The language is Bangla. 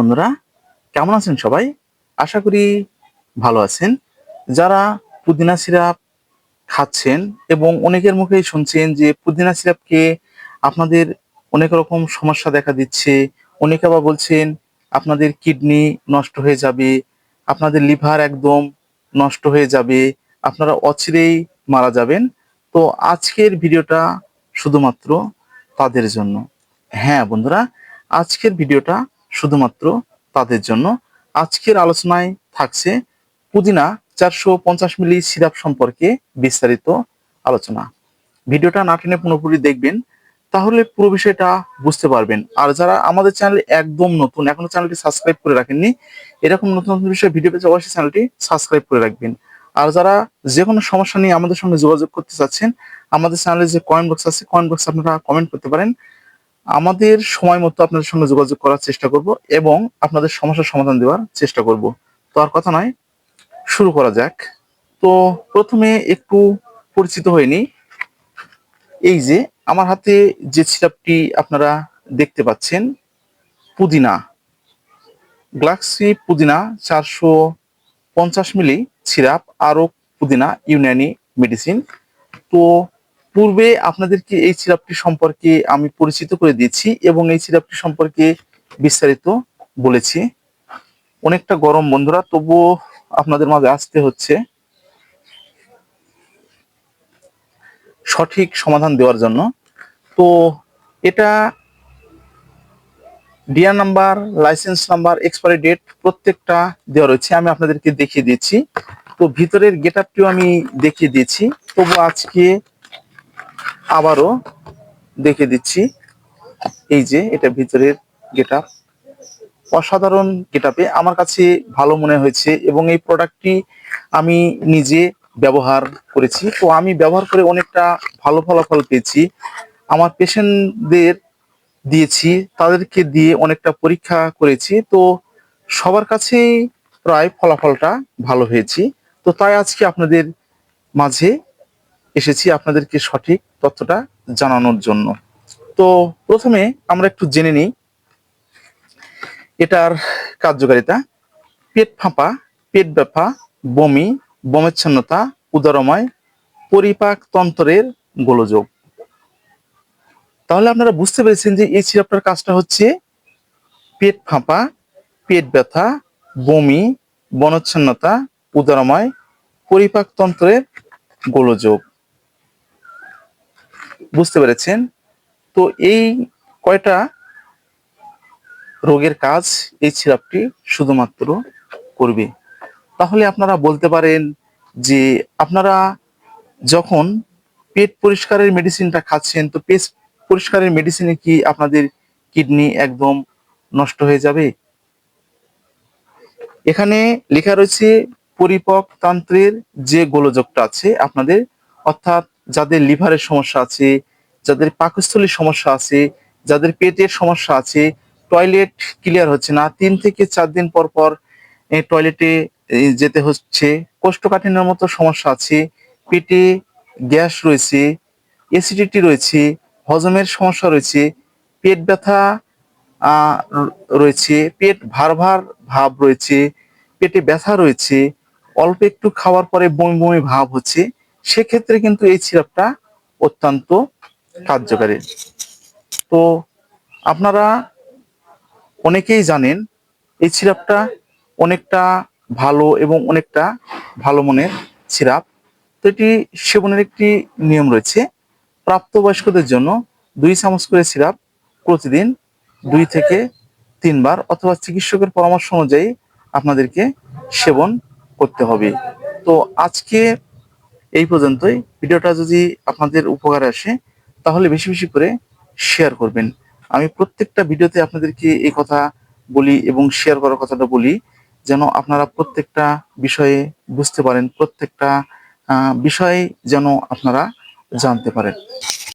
বন্ধুরা, কেমন আছেন সবাই? আশা করি ভালো আছেন। যারা পুদিনা সিরাপ খাচ্ছেন এবং অনেকের মুখেই শুনছেন যে পুদিনা সিরাপকে আপনাদের অনেক রকম সমস্যা দেখা দিচ্ছে, অনেকে আবার বলছেন আপনাদের কিডনি নষ্ট হয়ে যাবে, আপনাদের লিভার একদম নষ্ট হয়ে যাবে, আপনারা অচিরেই মারা যাবেন। তো আজকের ভিডিওটা শুধুমাত্র তাদের জন্য। হ্যাঁ বন্ধুরা, আজকের ভিডিওটা শুধুমাত্র তাদের জন্য। আজকের আলোচনায় থাকছে পুদিনা চারশো পঞ্চাশ মিলি সিরাপ সম্পর্কে বিস্তারিত আলোচনা। ভিডিওটা না টেনে পুরোপুরি দেখবেন, তাহলে পুরো বিষয়টা বুঝতে পারবেন। আর যারা আমাদের চ্যানেলে একদম নতুন, এখনও চ্যানেলটি সাবস্ক্রাইব করে রাখেননি, এরকম নতুন নতুন বিষয়ে ভিডিও পেতে অবশ্যই চ্যানেলটি সাবস্ক্রাইব করে রাখবেন। আর যারা যে কোনো সমস্যা নিয়ে আমাদের সঙ্গে যোগাযোগ করতে চাচ্ছেন, আমাদের চ্যানেলে যে কয়েন বক্স আছে কয়েন বক্স আপনারা কমেন্ট করতে পারেন। আমাদের সময় মতো আপনাদের সঙ্গে যোগাযোগ করার চেষ্টা করব এবং আপনাদের সমস্যার সমাধান দেওয়ার চেষ্টা করব। তো আর কথা নয়, শুরু করা যাক। তো প্রথমে একটু পরিচিত হয়নি এই যে আমার হাতে যে সিরাপটি আপনারা দেখতে পাচ্ছেন, পুদিনা। গ্লাক্সি পুদিনা চারশো পঞ্চাশ মিলি সিরাপ আরও পুদিনা, ইউনানি মেডিসিন। তো পূর্বে আপনাদেরকে এই সিরাপটি সম্পর্কে আমি পরিচিত করে দিয়েছি এবং এই সিরাপটি সম্পর্কে বিস্তারিত বলেছি। অনেকটা গরম বন্ধুরা, তবুও আপনাদের মাঝে আসতে হচ্ছে। সঠিক সমাধান দেওয়ার জন্য। তো এটা DR number, licence number, expiry date প্রত্যেকটা দেওয়া রয়েছে, আমি আপনাদেরকে দেখিয়ে দিয়েছি। তো ভিতরের গেট আপটিও আমি দেখিয়ে দিয়েছি। তবু আজকে আবারও দেখে দিচ্ছি। এই যে এটা ভিতরের গেট অসাধারণ গেট আপে আমার কাছে ভালো মনে হয়েছে এবং এই প্রোডাক্টটি আমি নিজে ব্যবহার করেছি। তো আমি ব্যবহার করে অনেকটা ভালো ফলাফল পেয়েছি। আমার পেশেন্টদের দিয়েছি, তাদেরকে দিয়ে অনেকটা পরীক্ষা করেছি। তো সবার কাছেই প্রায় ফলাফলটা ভালো হয়েছি। তো তাই আজকে আপনাদের মাঝে এসেছি আপনাদেরকে সঠিক তথ্যটা জানানোর জন্য। তো প্রথমে আমরা একটু জেনে নিই, এটার কার্যকারিতা। পেট ফাঁপা, পেট ব্যথা, বমি, বমেচ্ছন্নতা, উদারময়, পরিপাক তন্ত্রের গোলযোগ। তাহলে আপনারা বুঝতে পেরেছেন যে এই সিরাপটার কাজটা হচ্ছে পেট ফাঁপা, পেট ব্যথা, বমি, বনচ্ছন্নতা, উদারময়, পরিপাক তন্ত্রের গোলযোগ। বুঝতে পেরেছেন? তো এই কয়টা রোগের কাজ এই সিরাপটি শুধুমাত্র করবে। তাহলে আপনারা বলতে পারেন যে আপনারা যখন পেট পরিষ্কারের মেডিসিনটা খাচ্ছেন, তো পেট পরিষ্কারের মেডিসিনে কি আপনাদের কিডনি একদম নষ্ট হয়ে যাবে? এখানে লেখা রয়েছে পরিপক তন্ত্রের যে গোলযোগটা আছে আপনাদের, অর্থাৎ যাদের লিভারের সমস্যা আছে, যাদের পাকস্থলীর সমস্যা আছে, যাদের পেটের সমস্যা আছে, টয়লেট ক্লিয়ার হচ্ছে না। তিন থেকে চার দিন পর পর টয়লেটে যেতে হচ্ছে। কোষ্ঠকাঠিন্যের মতো সমস্যা আছে। পেটে গ্যাস রয়েছে অ্যাসিডিটি রয়েছে, হজমের সমস্যা রয়েছে, পেট ব্যথা রয়েছে, পেট ভার ভার ভাব রয়েছে, পেটে ব্যথা রয়েছে, অল্প একটু খাওয়ার পরে বমি বমি ভাব হচ্ছে। সেক্ষেত্রে কিন্তু এই সিরাপটা অত্যন্ত কার্যকারী। তো আপনারা অনেকেই জানেন, এই সিরাপটা অনেকটা ভালো এবং অনেকটা ভালো মনের সিরাপ। তো এটি সেবনের একটি নিয়ম রয়েছে। প্রাপ্তবয়স্কদের জন্য দুই চামচ করে সিরাপ প্রতিদিন দুই থেকে তিনবার অথবা চিকিৎসকের পরামর্শ অনুযায়ী আপনাদেরকে সেবন করতে হবে। তো আজকে এই পর্যন্তই। ভিডিওটা যদি আপনাদের উপকারে আসে, তাহলে বেশি বেশি করে শেয়ার করবেন। আমি প্রত্যেকটা ভিডিওতে আপনাদেরকে এই কথা বলি এবং শেয়ার করার কথাটা বলি, যেন আপনারা প্রত্যেকটা বিষয়ে বুঝতে পারেন, প্রত্যেকটা বিষয়ে যেন আপনারা জানতে পারেন।